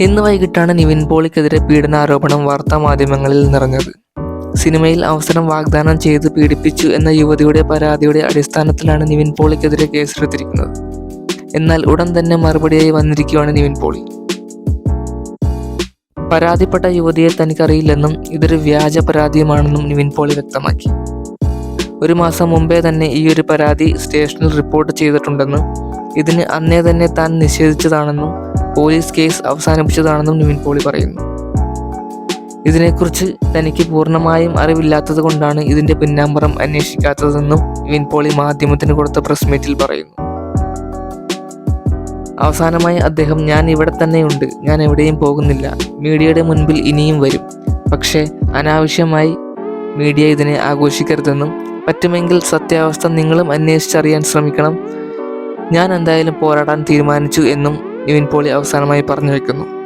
ഇന്ന് വൈകിട്ടാണ് നിവിൻ പോളിക്കെതിരെ പീഡനാരോപണം വാർത്താമാധ്യമങ്ങളിൽ നിറഞ്ഞത്. സിനിമയിൽ അവസരം വാഗ്ദാനം ചെയ്ത് പീഡിപ്പിച്ചു എന്ന യുവതിയുടെ പരാതിയുടെ അടിസ്ഥാനത്തിലാണ് നിവിൻ പോളിക്കെതിരെ കേസെടുത്തിരിക്കുന്നത്. എന്നാൽ ഉടൻ തന്നെ മറുപടിയായി വന്നിരിക്കുകയാണ് നിവിൻ പോളി. പരാതിപ്പെട്ട യുവതിയെ തനിക്കറിയില്ലെന്നും ഇതൊരു വ്യാജ പരാതിയുമാണെന്നും നിവിൻ പോളി വ്യക്തമാക്കി. ഒരു മാസം മുമ്പേ തന്നെ ഈ ഒരു പരാതി സ്റ്റേഷനിൽ റിപ്പോർട്ട് ചെയ്തിട്ടുണ്ടെന്നും ഇതിന് അന്നേ തന്നെ താൻ നിഷേധിച്ചതാണെന്നും പോലീസ് കേസ് അവസാനിപ്പിച്ചതാണെന്നും നിവിൻ പോളി പറയുന്നു. ഇതിനെക്കുറിച്ച് തനിക്ക് പൂർണമായും അറിവില്ലാത്തത് കൊണ്ടാണ് ഇതിന്റെ പിന്നാമ്പുറം അന്വേഷിക്കാത്തതെന്നും നിവിൻ പോളി മാധ്യമത്തിന് കൊടുത്ത പ്രസ് മീറ്റിൽ പറയുന്നു. അവസാനമായി അദ്ദേഹം ഞാൻ ഇവിടെ തന്നെയുണ്ട്. ഞാൻ എവിടെയും പോകുന്നില്ല. മീഡിയയുടെ മുൻപിൽ ഇനിയും വരും. പക്ഷേ അനാവശ്യമായി മീഡിയ ഇതിനെ ആഘോഷിക്കരുതെന്നും പറ്റുമെങ്കിൽ സത്യാവസ്ഥ നിങ്ങളും അന്വേഷിച്ചറിയാൻ ശ്രമിക്കണം. ഞാൻ എന്തായാലും പോരാടാൻ തീരുമാനിച്ചു എന്നും നിവിൻ പോളി അവസാനമായി പറഞ്ഞു വെക്കുന്നു.